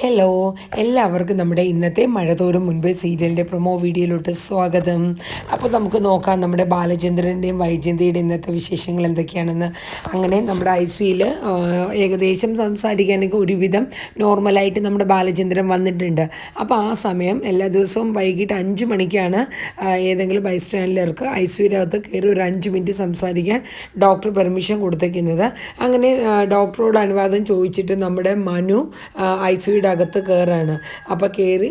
Hello എല്ലാവർക്കും നമ്മുടെ ഇന്നത്തെ മഴ തോറും മുൻപേ സീരിയലിന്റെ പ്രൊമോ വീഡിയോയിലോട്ട് സ്വാഗതം. അപ്പോൾ നമുക്ക് നോക്കാം നമ്മുടെ ബാലചന്ദ്രന്റെയും വൈജയന്തിയുടെയും ഇന്നത്തെ വിശേഷങ്ങൾ എന്തൊക്കെയാണെന്ന്. അങ്ങനെ നമ്മുടെ ഐ സിയിൽ ഏകദേശം സംസാരിക്കാനൊക്കെ ഒരുവിധം നോർമലായിട്ട് നമ്മുടെ ബാലചന്ദ്രൻ വന്നിട്ടുണ്ട്. അപ്പോൾ ആ സമയം എല്ലാ ദിവസവും വൈകിട്ട് അഞ്ച് മണിക്കാണ് ഏതെങ്കിലും ബൈ സ്റ്റാൻഡിലേർക്ക് ഐ സിയുടെ കയറി ഒരു അഞ്ച് മിനിറ്റ് സംസാരിക്കാൻ ഡോക്ടർ പെർമിഷൻ കൊടുത്തേക്കുന്നത്. അങ്ങനെ ഡോക്ടറോട് അനുവാദം ചോദിച്ചിട്ട് നമ്മുടെ മനു ഐ സിയുടെ അകത്ത് കയറാണ് അപ്പോൾ കയറി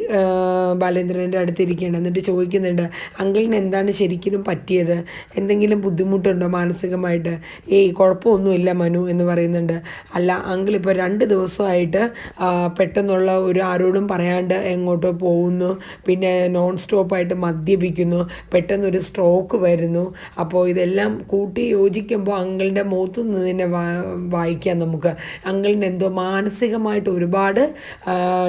ബാലേന്ദ്രന്റെ അടുത്തിരിക്കുകയാണ്. എന്നിട്ട് ചോദിക്കുന്നുണ്ട് അങ്കിളിന് എന്താണ് ശരിക്കും പറ്റിയത്? എന്തെങ്കിലും ബുദ്ധിമുട്ടുണ്ടോ മാനസികമായിട്ട്? ഏയ് കുഴപ്പമൊന്നുമില്ല മനു എന്ന് പറയുന്നുണ്ട്. അല്ല അങ്കിൾ ഇപ്പോൾ രണ്ട് ദിവസമായിട്ട് പെട്ടെന്നുള്ള ഒരു ആരോടും പറയാണ്ട് എങ്ങോട്ടോ പോകുന്നു. പിന്നെ നോൺ സ്റ്റോപ്പായിട്ട് മദ്യപിക്കുന്നു. പെട്ടെന്നൊരു സ്ട്രോക്ക് വരുന്നു. അപ്പോൾ ഇതെല്ലാം കൂട്ടി യോജിക്കുമ്പോൾ അങ്കിളിന്റെ മുഖത്ത് നിന്ന് തന്നെ വായിക്കാം നമുക്ക്. അങ്കിളിന് എന്തോ മാനസികമായിട്ട് ഒരുപാട്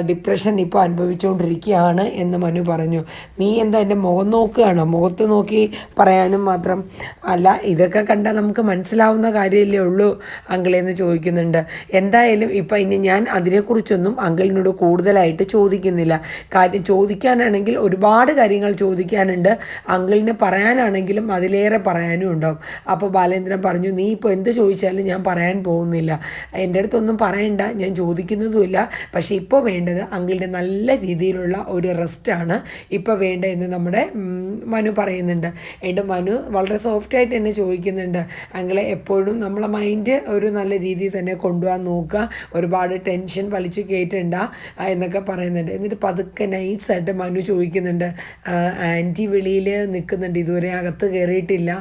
ഡിപ്രഷൻ ഇപ്പോൾ അനുഭവിച്ചുകൊണ്ടിരിക്കുകയാണ് എന്ന് മനു പറഞ്ഞു. നീ എന്താ എന്റെ മുഖം നോക്കുകയാണ്? മുഖത്ത് നോക്കി പറയാനും മാത്രം അല്ല ഇതൊക്കെ കണ്ടാൽ നമുക്ക് മനസ്സിലാവുന്ന കാര്യമല്ലേ ഉള്ളൂ അങ്കിളെന്ന് ചോദിക്കുന്നുണ്ട്. എന്തായാലും ഇപ്പം ഇനി ഞാൻ അതിനെക്കുറിച്ചൊന്നും അങ്കിളിനോട് കൂടുതലായിട്ട് ചോദിക്കുന്നില്ല. കാര്യം ചോദിക്കാനാണെങ്കിൽ ഒരുപാട് കാര്യങ്ങൾ ചോദിക്കാനുണ്ട്. അങ്കിളിന് പറയാനാണെങ്കിലും അതിലേറെ പറയാനും ഉണ്ടാവും. അപ്പോൾ ബാലേന്ദ്രൻ പറഞ്ഞു നീ ഇപ്പോൾ എന്ത് ചോദിച്ചാലും ഞാൻ പറയാൻ പോകുന്നില്ല. എന്റെ അടുത്തൊന്നും പറയണ്ട ഞാൻ ചോദിക്കുന്നതുമില്ല. പക്ഷേ ഇപ്പോൾ വേണ്ടത് അങ്കിളിന്റെ നല്ല രീതിയിലുള്ള ഒരു റെസ്റ്റാണ് ഇപ്പോൾ വേണ്ടതെന്ന് നമ്മുടെ മനു പറയുന്നുണ്ട്. എന്റെ മനു വളരെ സോഫ്റ്റായിട്ട് എന്നെ ചോദിക്കുന്നുണ്ട്. അങ്കിളെ എപ്പോഴും നമ്മളെ മൈൻഡ് ഒരു നല്ല രീതിയിൽ തന്നെ കൊണ്ടുപോകാൻ നോക്കുക. ഒരുപാട് ടെൻഷൻ വലിച്ചു കയറ്റണ്ട എന്നൊക്കെ പറയുന്നുണ്ട്. എന്നിട്ട് പതുക്കെ നൈസായിട്ട് മനു ചോദിക്കുന്നുണ്ട്. ആന്റി വെളിയിൽ നിൽക്കുന്നുണ്ട്. ഇതുവരെ അകത്ത് കയറിയിട്ടില്ല.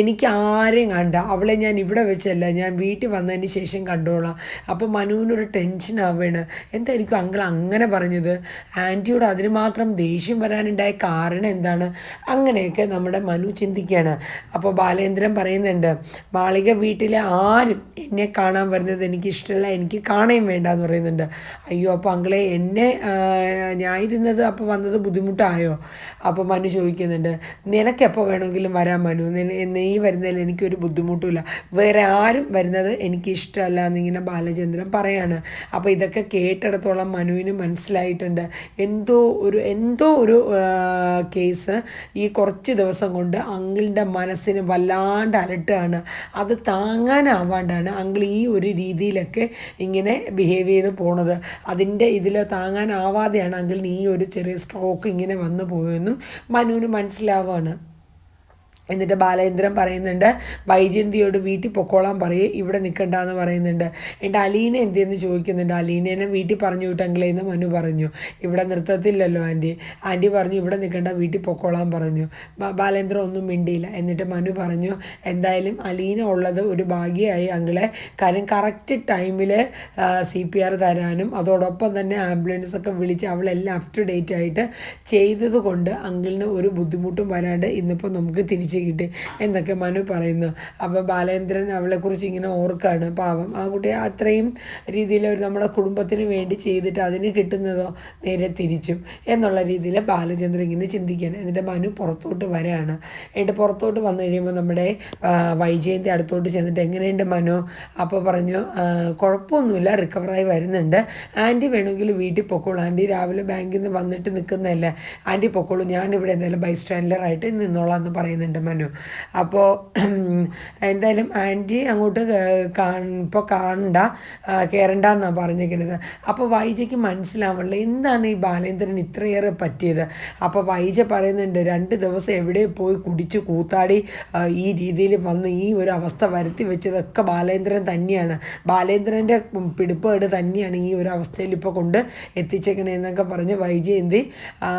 എനിക്ക് ആരെയും കണ്ട അവളെ ഞാൻ ഇവിടെ വെച്ചല്ല. ഞാൻ വീട്ടിൽ വന്നതിന് ശേഷം കണ്ടോളാം. അപ്പോൾ മനുവിനൊരു ടെൻഷൻ ആവുകയാണ്. എന്തായിരിക്കും അങ്കിൾ അങ്ങനെ പറഞ്ഞത്. ആന്റിയോട് അതിന് മാത്രം ദേഷ്യം വരാനുണ്ടായ കാരണം എന്താണ്? അങ്ങനെയൊക്കെ നമ്മുടെ മനു ചിന്തിക്കുകയാണ്. അപ്പോൾ ബാലേന്ദ്രൻ പറയുന്നുണ്ട് മാളിക വീട്ടിലെ ആരും എന്നെ കാണാൻ വരുന്നത് എനിക്കിഷ്ടമല്ല എനിക്ക് കാണുകയും വേണ്ട എന്ന് പറയുന്നുണ്ട്. അയ്യോ അപ്പോൾ അങ്കിളെ എന്നെ ഞായിരുന്നത് അപ്പോൾ വന്നത് ബുദ്ധിമുട്ടായോ? അപ്പോൾ മനു ചോദിക്കുന്നുണ്ട് നിനക്കെപ്പോൾ വേണമെങ്കിലും വരാൻ മനു. നീ വരുന്നതിൽ എനിക്കൊരു ബുദ്ധിമുട്ടുമില്ല. വേറെ ആരും വരുന്നത് എനിക്കിഷ്ടമല്ല എന്നിങ്ങനെ ബാലചന്ദ്രൻ പറയാണ്. അപ്പോൾ ഇതൊക്കെ കേട്ടിടത്തോളം മനുവിന് മനസ്സിലായിട്ടുണ്ട്. എന്തോ ഒരു എന്തോ ഒരു കേസ് ഈ കുറച്ച് ദിവസം കൊണ്ട് അങ്കിളിന്റെ മനസ്സിന് വല്ലാണ്ട് അലട്ടുകയാണ് അത് താങ്ങാനാവാണ്ടാണ് അങ്കിൾ ഈ ഒരു രീതിയിലൊക്കെ ഇങ്ങനെ ബിഹേവ് ചെയ്ത് പോണത്. അതിന്റെ ഇതിൽ താങ്ങാനാവാതെയാണ് അങ്കിളിന് ഈ ഒരു ചെറിയ സ്ട്രോക്ക് ഇങ്ങനെ വന്നു പോയെന്നും മനുവിന് മനസ്സിലാവുകയാണ് എന്നിട്ട് ബാലേന്ദ്രൻ പറയുന്നുണ്ട് വൈജയന്തിയോട് വീട്ടിൽ പൊക്കോളാൻ പറയേ ഇവിടെ നിൽക്കണ്ട എന്ന് പറയുന്നുണ്ട്. എന്റെ അലീന എന്തെന്ന് ചോദിക്കുന്നുണ്ട്? അലീനേനെ വീട്ടിൽ പറഞ്ഞു വിട്ടെങ്കിലേന്ന് മനു പറഞ്ഞു. ഇവിടെ നിർത്തത്തില്ലല്ലോ ആന്റി. ആന്റി പറഞ്ഞു ഇവിടെ നിൽക്കണ്ട വീട്ടിൽ പൊക്കോളാൻ പറഞ്ഞു. ബാലേന്ദ്രൻ ഒന്നും മിണ്ടിയില്ല. എന്നിട്ട് മനു പറഞ്ഞു എന്തായാലും അലീന ഉള്ളത് ഒരു ഭാഗ്യമായി അങ്കിളെ. കാര്യം കറക്റ്റ് ടൈമിൽ സി പി ആർ തരാനും അതോടൊപ്പം തന്നെ ആംബുലൻസ് ഒക്കെ വിളിച്ച് അവളെല്ലാം അപ് ടു ഡേറ്റ് ആയിട്ട് ചെയ്തത് കൊണ്ട് അങ്കിളിന് ഒരു ബുദ്ധിമുട്ടും വരാണ്ട് ഇന്നിപ്പോൾ നമുക്ക് തിരിച്ച് കിട്ടി എന്നൊക്കെ മനു പറയുന്നു. അപ്പോൾ ബാലേന്ദ്രൻ അവളെക്കുറിച്ച് ഇങ്ങനെ ഓർക്കാണ്. പാവം. ആ കുട്ടി അത്രയും രീതിയിൽ ഒരു നമ്മുടെ കുടുംബത്തിന് വേണ്ടി ചെയ്തിട്ട് അതിന് കിട്ടുന്നതോ നേരെ തിരിച്ചും എന്നുള്ള രീതിയിൽ ബാലചന്ദ്രൻ ഇങ്ങനെ ചിന്തിക്കുകയാണ്. എന്നിട്ട് മനു പുറത്തോട്ട് വരികയാണ് എന്നിട്ട് പുറത്തോട്ട് വന്നു കഴിയുമ്പോൾ നമ്മുടെ വൈജയന്തി അടുത്തോട്ട് ചെന്നിട്ട് എങ്ങനെയുണ്ട് മനു? അപ്പോൾ പറഞ്ഞു "ആ, കുഴപ്പമൊന്നുമില്ല റിക്കവറായി വരുന്നുണ്ട്. ആന്റി വേണമെങ്കിൽ വീട്ടിൽ പൊക്കോളൂ. ആന്റി രാവിലെ ബാങ്കിൽ നിന്ന് വന്നിട്ട് നിൽക്കുന്നതല്ലേ. ആന്റി പൊക്കോളൂ. ഞാനിവിടെ എന്തായാലും ബൈ സ്റ്റാൻഡറായിട്ട് നിന്നോളാം എന്ന് പറയുന്നുണ്ട് മനു. അപ്പോൾ എന്തായാലും ആന്റി അങ്ങോട്ട് ഇപ്പോൾ കാണണ്ട കയറണ്ട എന്നാണ് പറഞ്ഞിരിക്കുന്നത്. അപ്പോൾ വൈജയ്ക്ക് മനസ്സിലാവുള്ളൂ എന്താണ് ഈ ബാലേന്ദ്രൻ ഇത്രയേറെ പറ്റിയത്? അപ്പോൾ വൈജ പറയുന്നുണ്ട് രണ്ട് ദിവസം എവിടെ പോയി കുടിച്ച് കൂത്താടി ഈ രീതിയിൽ വന്ന് ഈ ഒരു അവസ്ഥ വരുത്തി വെച്ചതൊക്കെ ബാലേന്ദ്രൻ തന്നെയാണ്. ബാലേന്ദ്രന്റെ പിടിപ്പേട് തന്നെയാണ് ഈ ഒരു അവസ്ഥയിൽ ഇപ്പോൾ കൊണ്ട് എത്തിച്ചേക്കണേന്നൊക്കെ പറഞ്ഞ് വൈജയന്തി ആ,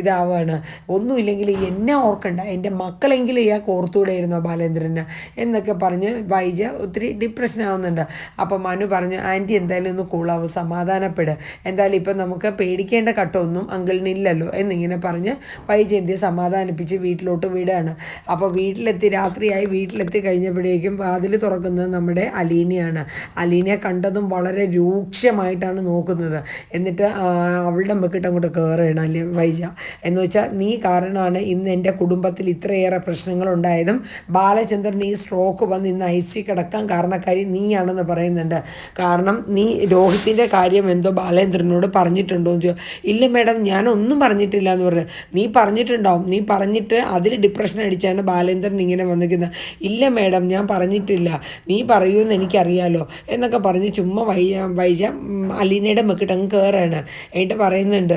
ഇതാവുകയാണ് ഒന്നുമില്ലെങ്കിൽ എന്നെ ഓർക്കണ്ട എന്റെ മക്കളെങ്കിലും ഇയാൾ ഓർത്തുകൂടെയിരുന്നോ ബാലേന്ദ്രന് എന്നൊക്കെ പറഞ്ഞ് വൈജ ഒത്തിരി ഡിപ്രഷൻ ആവുന്നുണ്ട്. അപ്പം മനു പറഞ്ഞു ആന്റി എന്തായാലും ഒന്ന് കൂളാവ് സമാധാനപ്പെട്. എന്തായാലും ഇപ്പം നമുക്ക് പേടിക്കേണ്ട ഘട്ടമൊന്നും അങ്കിളിനില്ലല്ലോ എന്നിങ്ങനെ പറഞ്ഞ് വൈജ എന്തിയെ സമാധാനിപ്പിച്ച് വീട്ടിലോട്ട് വിടുകയാണ് അപ്പോൾ വീട്ടിലെത്തി രാത്രിയായി വീട്ടിലെത്തി കഴിഞ്ഞപ്പോഴേക്കും വാതിൽ തുറക്കുന്നത് നമ്മുടെ അലീനയാണ്. അലീനയെ കണ്ടതും വളരെ രൂക്ഷമായിട്ടാണ് നോക്കുന്നത്. എന്നിട്ട് അവളുടെ മെക്കിട്ട് അങ്ങോട്ട് കയറുകയാണ് അല്ലെ വൈജ. എന്ന് വെച്ചാൽ നീ കാരണമാണ് ഇന്ന് എന്റെ കുടുംബത്തിൽ ഇത്രയേറെ പ്രശ്നങ്ങളുണ്ടായതും ബാലചന്ദ്രൻ ഈ സ്ട്രോക്ക് വന്ന് ഇന്ന് അയച്ചു കിടക്കാൻ കാരണക്കാരി നീയാണെന്ന് പറയുന്നുണ്ട്. കാരണം നീ രോഹിത്തിന്റെ കാര്യം എന്തോ ബാലേന്ദ്രനോട് പറഞ്ഞിട്ടുണ്ടോ എന്ന് ചോദിച്ചു. ഇല്ല മേഡം ഞാനൊന്നും പറഞ്ഞിട്ടില്ല എന്ന് പറഞ്ഞു. നീ പറഞ്ഞിട്ടുണ്ടാവും. നീ പറഞ്ഞിട്ട് അതിൽ ഡിപ്രഷൻ അടിച്ചാണ് ബാലേന്ദ്രൻ ഇങ്ങനെ വന്നിരിക്കുന്നത്. ഇല്ല മേഡം ഞാൻ പറഞ്ഞിട്ടില്ല. നീ പറയൂന്ന് എനിക്കറിയാലോ എന്നൊക്കെ പറഞ്ഞ് ചുമ്മാ വൈ വൈജ അലീനയുടെ അലീനയുടെ മെക്കിട്ടങ്ങ് കയറാണ് എന്നിട്ട് പറയുന്നുണ്ട്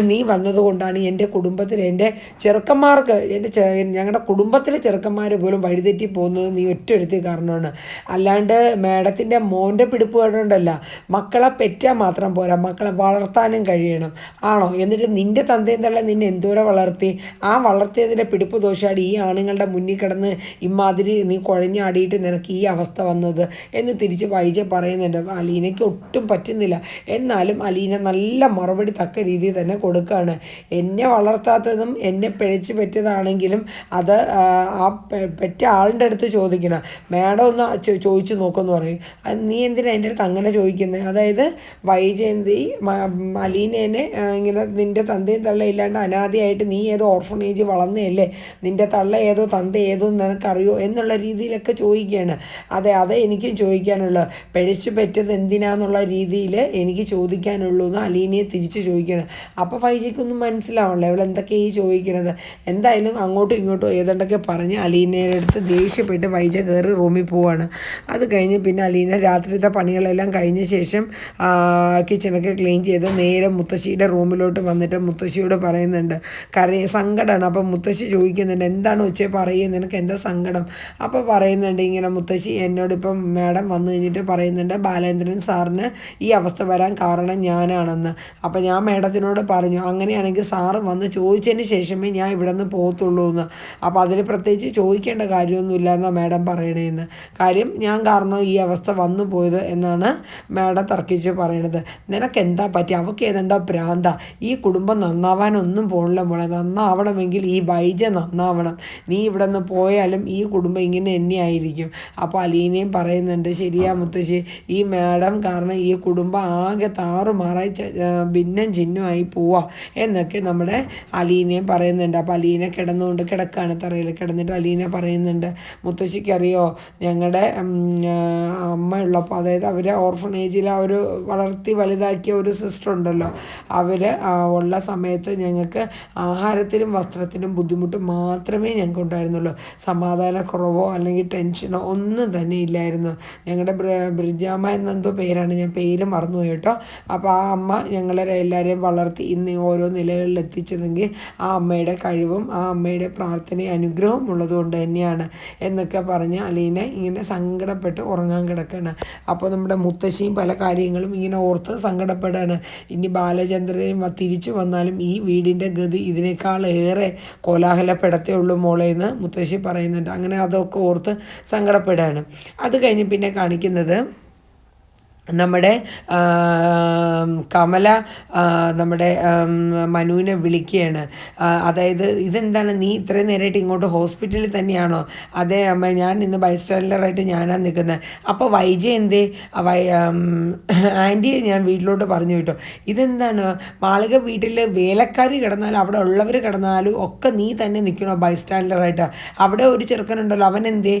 നീ വന്നതുകൊണ്ടാണ് എന്റെ കുടുംബത്തിൽ എന്റെ ചെറുക്കന്മാർക്ക് എന്റെ ഞങ്ങളുടെ കുടുംബത്തിലെ ചെറുക്കന്മാർ പോലും വഴിതെറ്റി പോകുന്നത് നീ ഒറ്റ ഒരുത്തി കാരണമാണ്. അല്ലാണ്ട് മേഡത്തിന്റെ മോന്റെ പിടിപ്പ് കണ്ടുകൊണ്ടല്ല മക്കളെ പെറ്റാൽ മാത്രം പോരാ മക്കളെ വളർത്താനും കഴിയണം. ആണോ? എന്നിട്ട് നിന്റെ തന്തയും തള്ള നിന്നെ എന്തോരം വളർത്തി. ആ വളർത്തിയതിന്റെ പിടിപ്പ് ദോഷമാണ് ഈ ആണുങ്ങളുടെ മുന്നിൽ കിടന്ന് ഇമാതിരി നീ കുഴഞ്ഞാടിയിട്ട് നിനക്ക് ഈ അവസ്ഥ വന്നത് എന്ന് തിരിച്ച് വൈജ പറയുന്നുണ്ട്. അലീനയ്ക്ക് ഒട്ടും പറ്റുന്നില്ല. എന്നാലും അലീന നല്ല മറുപടി തക്ക രീതിയിൽ തന്നെ കൊടുക്കുകയാണ് എന്നെ വളർത്താത്തതും എന്നെ പിഴച്ച് പറ്റിയതാണെങ്കിലും അത് ആ, പെറ്റ ആളുടെ അടുത്ത് ചോദിക്കണം. മാഡം ഒന്ന് ചോദിച്ച് നോക്കുമെന്ന് പറയും. നീ എന്തിനാ എന്റെ അടുത്ത് അങ്ങനെ ചോദിക്കുന്നത് അതായത് വൈജയന്തി മലീനേനെ ഇങ്ങനെ നിന്റെ തന്തയും തള്ള ഇല്ലാണ്ട് അനാദിയായിട്ട് നീ ഏതോ ഓർഫണേജ് വളർന്നതല്ലേ നിന്റെ തള്ള ഏതോ തന്ത ഏതോ നിനക്കറിയോ? എന്നുള്ള രീതിയിലൊക്കെ ചോദിക്കുകയാണ് അതെ അതെ എനിക്കും ചോദിക്കാനുള്ള. പിഴച്ചു പറ്റത് എന്തിനാന്നുള്ള രീതിയിൽ എനിക്ക് ചോദിക്കാനുള്ളൂ എന്ന് അലീനയെ തിരിച്ച് ചോദിക്കണം. അപ്പോൾ ഫൈജിക്കൊന്നും മനസ്സിലാവണല്ലോ. ഇവൾ എന്തൊക്കെയാണ് ഈ ചോദിക്കണത്? എന്തായാലും അങ്ങോട്ടും ഇങ്ങോട്ടും ഏതാണ്ടൊക്കെ പറഞ്ഞ് അലീനയുടെ അടുത്ത് ദേഷ്യപ്പെട്ട് വൈജ കയറി റൂമിൽ പോവാണ്. അത് കഴിഞ്ഞ് പിന്നെ അലീന രാത്രിത്തെ പണികളെല്ലാം കഴിഞ്ഞ ശേഷം കിച്ചണൊക്കെ ക്ലീൻ ചെയ്ത് നേരെ മുത്തശ്ശിയുടെ റൂമിലോട്ട് വന്നിട്ട് മുത്തശ്ശിയോട് പറയുന്നുണ്ട്. കരയ സങ്കടമാണ് അപ്പം മുത്തശ്ശി ചോദിക്കുന്നുണ്ട് എന്താണ് ഉച്ച പറയുക നിനക്ക് എന്താ സങ്കടം? അപ്പോൾ പറയുന്നുണ്ട് ഇങ്ങനെ മുത്തശ്ശി എന്നോട് ഇപ്പം മാഡം വന്നു കഴിഞ്ഞിട്ട് പറയുന്നുണ്ട് ബാലേന്ദ്രൻ സാറിന് ഈ അവസ്ഥ വരാൻ കാരണം ഞാനാണെന്ന്. അപ്പം ഞാൻ മാഡത്തിനോട് പറഞ്ഞു അങ്ങനെയാണെങ്കിൽ സാറ് വന്ന് ചോദിച്ചതിന് ശേഷമേ ഞാൻ ഇവിടെ നിന്ന് പോകത്തുള്ളൂ എന്ന് അപ്പോൾ അതിൽ പ്രത്യേകിച്ച് ചോദിക്കേണ്ട കാര്യമൊന്നുമില്ല എന്നാണ് മാഡം പറയണേന്ന്. കാര്യം ഞാൻ കാരണം ഈ അവസ്ഥ വന്നു പോയത് എന്നാണ് മാഡം തർക്കിച്ച് പറയണത്. നിനക്ക് എന്താ പറ്റി? അവൾക്ക് ഏതെന്താ ഭ്രാന്ത. ഈ കുടുംബം നന്നാവാനൊന്നും പോണില്ല മോളെ. നന്നാവണമെങ്കിൽ ഈ വൈജ നന്നാവണം. നീ ഇവിടെ നിന്ന് പോയാലും ഈ കുടുംബം ഇങ്ങനെ തന്നെയായിരിക്കും. അപ്പോൾ അലീനയും പറയുന്നുണ്ട് ശരിയാ മുത്തശ്ശി. ഈ മാഡം കാരണം ഈ കുടുംബം ആകെ താറുമാറായി ഭിന്നം ചിഹ്നമായി പോവാ എന്നൊക്കെ നമ്മുടെ അലീനയും പറയുന്നുണ്ട്. അപ്പോൾ അലീന കിടന്നുകൊണ്ട് കിടക്കാണ് തറയിൽ കിടന്നിട്ട് അലീന പറയുന്നുണ്ട് മുത്തശ്ശിക്കറിയോ ഞങ്ങളുടെ അമ്മയുള്ളപ്പോൾ അതായത് അവർ ഓർഫണേജിൽ അവർ വളർത്തി വലുതാക്കിയ ഒരു സിസ്റ്റർ ഉണ്ടല്ലോ അവർ ഉള്ള സമയത്ത് ഞങ്ങൾക്ക് ആഹാരത്തിനും വസ്ത്രത്തിനും ബുദ്ധിമുട്ട് മാത്രമേ ഞങ്ങൾക്ക് ഉണ്ടായിരുന്നുള്ളൂ. സമാധാനക്കുറവോ അല്ലെങ്കിൽ ടെൻഷനോ ഒന്നും തന്നെ ഇല്ലായിരുന്നു. ഞങ്ങളുടെ ബ്ര- ബ്രിജാമ്മ എന്നെന്തോ പേരാണ് ഞാൻ പേര് മറന്നുപോയി കേട്ടോ. അപ്പോൾ ആ അമ്മ ഞങ്ങളെ എല്ലാവരെയും വളർത്തി ഇന്ന് ഓരോ നിലകളിൽ എത്തിച്ചതെങ്കിൽ ആ അമ്മയുടെ കഴിവും ആ അമ്മയുടെ പ്രാർത്ഥനയും അനുഗ്രഹവും ഉള്ളതുകൊണ്ട് തന്നെയാണ് എന്നൊക്കെ പറഞ്ഞ് അലീന ഇങ്ങനെ സങ്കടപ്പെട്ട് ഉറങ്ങാൻ കിടക്കുകയാണ് അപ്പോൾ നമ്മുടെ മുത്തശ്ശിയും പല കാര്യങ്ങളും ഇങ്ങനെ ഓർത്ത് സങ്കടപ്പെടുകയാണ് ഇനി ബാലചന്ദ്രനും തിരിച്ചു വന്നാലും ഈ വീടിന്റെ ഗതി ഇതിനേക്കാൾ ഏറെ കോലാഹലപ്പെടത്തേ ഉള്ളൂ മോളെ എന്ന് മുത്തശ്ശി പറയുന്നുണ്ട്. അങ്ങനെ അതൊക്കെ ഓർത്ത് സങ്കടപ്പെടുകയാണ് അത് കഴിഞ്ഞ് പിന്നെ കാണിക്കുന്നത് നമ്മുടെ കമല നമ്മുടെ മനുവിനെ വിളിക്കുകയാണ്. അതായത് ഇതെന്താണ്? നീ ഇത്രയും നേരമായിട്ട് ഇങ്ങോട്ട് ഹോസ്പിറ്റലിൽ തന്നെയാണോ? അതെ അമ്മ ഞാൻ ഇന്ന് ബൈസ്റ്റാൻഡറായിട്ട് ഞാനാണ് നിൽക്കുന്നത് അപ്പോൾ വൈജ എന്തേ? ആ, വൈ ആന്റി ഞാൻ വീട്ടിലോട്ട് പറഞ്ഞു വിട്ടു. ഇതെന്താണ്? മാളിക വീട്ടിൽ വേലക്കാർ കിടന്നാലും അവിടെ ഉള്ളവർ കിടന്നാലും ഒക്കെ നീ തന്നെ നിൽക്കണോ ബൈസ്റ്റാൻഡറായിട്ട് അവിടെ ഒരു ചെറുക്കനുണ്ടല്ലോ അവൻ എന്തേ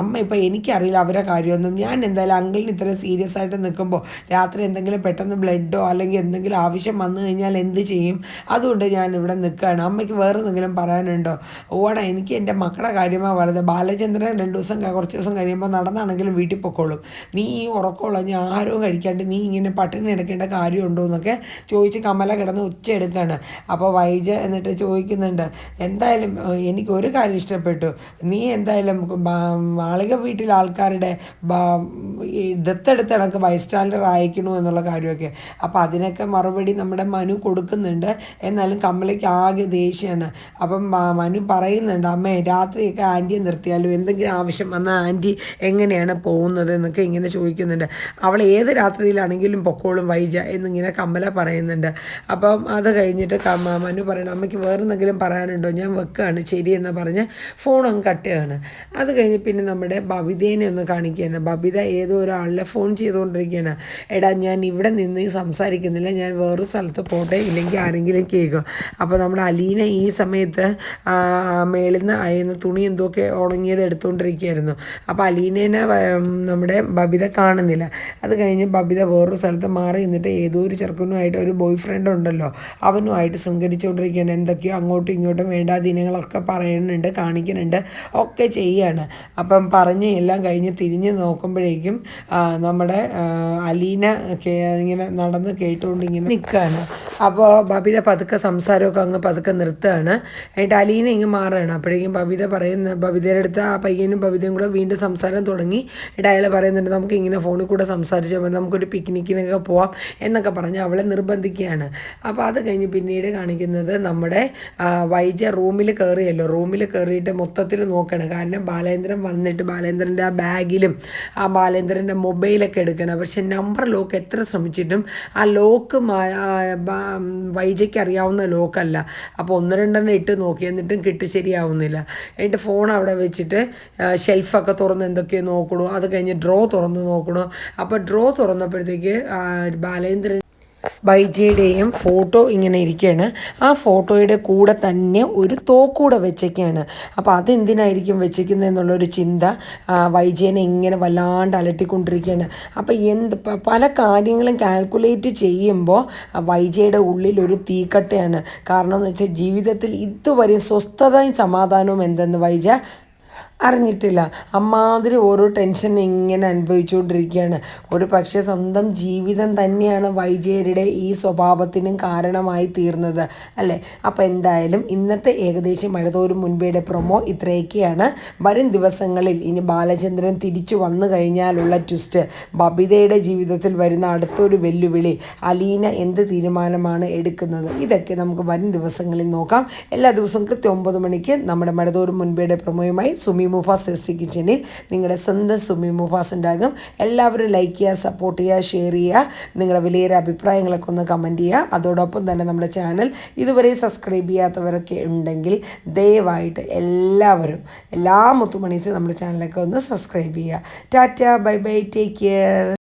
അമ്മ ഇപ്പം എനിക്കറിയില്ല അവരെ കാര്യമൊന്നും. ഞാൻ എന്തായാലും അങ്കിളിന് ഇത്ര സീരിയസ് ആയിട്ട് നിൽക്കുമ്പോൾ രാത്രി എന്തെങ്കിലും പെട്ടെന്ന് ബ്ലഡോ അല്ലെങ്കിൽ എന്തെങ്കിലും ആവശ്യം വന്നു കഴിഞ്ഞാൽ എന്ത് ചെയ്യും? അതുകൊണ്ട് ഞാൻ ഇവിടെ നിൽക്കുകയാണ് അമ്മയ്ക്ക് വേറെ എന്തെങ്കിലും പറയാനുണ്ടോ? ഓടാ എനിക്ക് എന്റെ മക്കളുടെ കാര്യമാണ് പറയുന്നത്. ബാലചന്ദ്രൻ രണ്ട് ദിവസം കുറച്ച് ദിവസം കഴിയുമ്പോൾ നടന്നാണെങ്കിലും വീട്ടിൽ പൊക്കോളും. നീ ഈ ഉറക്കമുള്ളഞ്ഞ് ആഹാരവും കഴിക്കാണ്ട് നീ ഇങ്ങനെ പട്ടിണി എടുക്കേണ്ട കാര്യമുണ്ടോ എന്നൊക്കെ ചോദിച്ച് കമല കിടന്ന് ഉച്ച എടുക്കുകയാണ് അപ്പോൾ വൈജ എന്നിട്ട് ചോദിക്കുന്നുണ്ട് എന്തായാലും എനിക്ക് ഒരു കാര്യം ഇഷ്ടപ്പെട്ടു. നീ എന്തായാലും മാളിക വീട്ടിലെ ആൾക്കാരുടെ ദത്തെടുത്ത് കണക്ക് ബൈസ്റ്റാൻഡർ അയക്കണു എന്നുള്ള കാര്യമൊക്കെ. അപ്പോൾ അതിനൊക്കെ മറുപടി നമ്മുടെ മനു കൊടുക്കുന്നുണ്ട്. എന്നാലും കമലയ്ക്ക് ആകെ ദേഷ്യമാണ് അപ്പം മനു പറയുന്നുണ്ട് അമ്മേ രാത്രിയൊക്കെ ആന്റിയെ നിർത്തിയാലും? എന്തെങ്കിലും ആവശ്യം വന്നാൽ ആന്റി എങ്ങനെയാണ് പോകുന്നത്? എന്നൊക്കെ ഇങ്ങനെ ചോദിക്കുന്നുണ്ട്. അവൾ ഏത് രാത്രിയിലാണെങ്കിലും പൊക്കോളും വൈജ എന്നിങ്ങനെ കമല പറയുന്നുണ്ട്. അപ്പം അത് കഴിഞ്ഞിട്ട് മനു പറയണം അമ്മയ്ക്ക് വേറെ എന്തെങ്കിലും പറയാനുണ്ടോ? ഞാൻ വെക്കുകയാണ് ശരിയെന്ന് പറഞ്ഞ് ഫോൺ അങ്ങ് കട്ട് അത് കഴിഞ്ഞ് പിന്നെ നമ്മുടെ ബബിതേനെ ഒന്ന് കാണിക്കുകയാണ്. ബബിത ഏതോ ഒരാളിനെ ഫോൺ ചെയ്ത് ചെയ്തുകൊണ്ടിരിക്കുകയാണ്. എടാ ഞാൻ ഇവിടെ നിന്ന് സംസാരിക്കുന്നില്ല. ഞാൻ വേറൊരു സ്ഥലത്ത് പോട്ടെ? ഇല്ലെങ്കിൽ ആരെങ്കിലും കേൾക്കും? അപ്പോൾ നമ്മുടെ അലീന ഈ സമയത്ത് മേളിൽ നിന്ന് അയന്ന് തുണി എന്തൊക്കെ ഉണങ്ങിയത് എടുത്തുകൊണ്ടിരിക്കുകയായിരുന്നു. അപ്പോൾ അലീനേനെ നമ്മുടെ ബബിത കാണുന്നില്ല. അത് കഴിഞ്ഞ് ബബിത വേറൊരു സ്ഥലത്ത് മാറി നിന്നിട്ട് ഏതോ ഒരു ചെറുക്കനുമായിട്ട് ഒരു ബോയ് ഫ്രണ്ട് ഉണ്ടല്ലോ അവനുമായിട്ട് ശൃംഖരിച്ചുകൊണ്ടിരിക്കുകയാണ്. എന്തൊക്കെയോ അങ്ങോട്ടും ഇങ്ങോട്ടും വേണ്ടാധീനങ്ങളൊക്കെ പറയുന്നുണ്ട് കാണിക്കുന്നുണ്ട് ഒക്കെ ചെയ്യാണ്. അപ്പം പറഞ്ഞ് എല്ലാം കഴിഞ്ഞ് തിരിഞ്ഞ് നോക്കുമ്പോഴേക്കും നമ്മുടെ അലീന ഇങ്ങനെ നടന്ന് കേട്ടുകൊണ്ട് ഇങ്ങനെ നിൽക്കുകയാണ് അപ്പോൾ ബബിത പതുക്കെ സംസാരമൊക്കെ അങ്ങ് പതുക്കെ നിർത്തുകയാണ്. എന്നിട്ട് അലീന ഇങ്ങ് മാറുകയാണ്. അപ്പോഴേക്കും ബബിത പറയുന്ന ബബിതയുടെ അടുത്ത് ആ പയ്യനും ബബിതയും കൂടെ വീണ്ടും സംസാരം തുടങ്ങി. എന്നിട്ട് അയാൾ പറയുന്നുണ്ട് നമുക്ക് ഇങ്ങനെ ഫോണിൽ കൂടെ സംസാരിച്ചാൽ മതി. നമുക്കൊരു പിക്നിക്കിനൊക്കെ പോവാം എന്നൊക്കെ പറഞ്ഞ് അവളെ നിർബന്ധിക്കുകയാണ്. അപ്പോൾ അത് കഴിഞ്ഞ് പിന്നീട് കാണിക്കുന്നത് നമ്മുടെ വൈജ റൂമിൽ കയറിയല്ലോ. റൂമിൽ കയറിയിട്ട് മൊത്തത്തിൽ നോക്കണം. കാരണം ബാലേന്ദ്രൻ വന്നിട്ട് ബാലേന്ദ്രന്റെ ആ ബാഗിലും ആ ബാലേന്ദ്രന്റെ മൊബൈലൊക്കെ എടുക്കണം പക്ഷെ നമ്പർ ലോക്ക് എത്ര ശ്രമിച്ചിട്ടും ആ ലോക്ക് വൈജയ്ക്ക് അറിയാവുന്ന ലോക്കല്ല അപ്പോൾ ഒന്ന് രണ്ടെണ്ണം ഇട്ട് നോക്കി. എന്നിട്ടും കിട്ടി ശരിയാവുന്നില്ല. എന്റെ ഫോൺ അവിടെ വെച്ചിട്ട് ഷെൽഫൊക്കെ തുറന്ന് എന്തൊക്കെയോ നോക്കണു. അത് കഴിഞ്ഞ് ഡ്രോ തുറന്ന് നോക്കണു. അപ്പോൾ ഡ്രോ തുറന്നപ്പോഴത്തേക്ക് ബാലേന്ദ്രൻ ബൈജയുടെയും ഫോട്ടോ ഇങ്ങനെ ഇരിക്കുകയാണ്. ആ ഫോട്ടോയുടെ കൂടെ തന്നെ ഒരു തോക്കൂടെ വെച്ചേക്കാണ്. അപ്പോൾ അതെന്തിനായിരിക്കും വെച്ചേക്കുന്നത് എന്നുള്ളൊരു ചിന്ത വൈജയനെ ഇങ്ങനെ വല്ലാണ്ട് അലട്ടിക്കൊണ്ടിരിക്കുകയാണ്. അപ്പോൾ എന്ത് പല കാര്യങ്ങളും കാൽക്കുലേറ്റ് ചെയ്യുമ്പോൾ വൈജയുടെ ഉള്ളിൽ ഒരു തീക്കട്ടയാണ്. കാരണം എന്ന് വെച്ചാൽ ജീവിതത്തിൽ ഇതുവരെയും സ്വസ്ഥതയും സമാധാനവും എന്തെന്ന് വൈജ അറിഞ്ഞിട്ടില്ല. അമ്മാതിരി ഓരോ ടെൻഷൻ ഇങ്ങനെ അനുഭവിച്ചുകൊണ്ടിരിക്കുകയാണ്. ഒരു പക്ഷേ സ്വന്തം ജീവിതം തന്നെയാണ് വൈജയരുടെ ഈ സ്വഭാവത്തിനും കാരണമായി തീർന്നത് അല്ലേ? അപ്പോൾ എന്തായാലും ഇന്നത്തെ ഏകദേശം മഴതോറും മുൻപേയുടെ പ്രൊമോ ഇത്രയൊക്കെയാണ്. വരും ദിവസങ്ങളിൽ ഇനി ബാലചന്ദ്രൻ തിരിച്ചു വന്നു കഴിഞ്ഞാലുള്ള ട്വിസ്റ്റ്. ബബിതയുടെ ജീവിതത്തിൽ വരുന്ന അടുത്തൊരു വെല്ലുവിളി അലീന എന്ത് തീരുമാനമാണ് എടുക്കുന്നത്? ഇതൊക്കെ നമുക്ക് വരും ദിവസങ്ങളിൽ നോക്കാം. എല്ലാ ദിവസവും കൃത്യം ഒമ്പത് മണിക്ക് നമ്മുടെ മഴതോറും മുൻപേയുടെ പ്രൊമോയുമായി സുമി മുഫാസ് ടേസ്റ്റി കിച്ചണിൽ നിങ്ങളുടെ സ്വന്തം സുമി മുഫാസ് ഉണ്ടാകും. എല്ലാവരും ലൈക്ക് ചെയ്യുക സപ്പോർട്ട് ചെയ്യുക ഷെയർ ചെയ്യുക. നിങ്ങളുടെ വലിയൊരു അഭിപ്രായങ്ങളൊക്കെ ഒന്ന് കമന്റ് ചെയ്യുക. അതോടൊപ്പം തന്നെ നമ്മുടെ ചാനൽ ഇതുവരെ സബ്സ്ക്രൈബ് ചെയ്യാത്തവരൊക്കെ ഉണ്ടെങ്കിൽ ദയവായിട്ട് എല്ലാവരും എല്ലാ മുത്തുമണീസും നമ്മുടെ ചാനലൊക്കെ ഒന്ന് സബ്സ്ക്രൈബ് ചെയ്യുക. Tata bye bye take care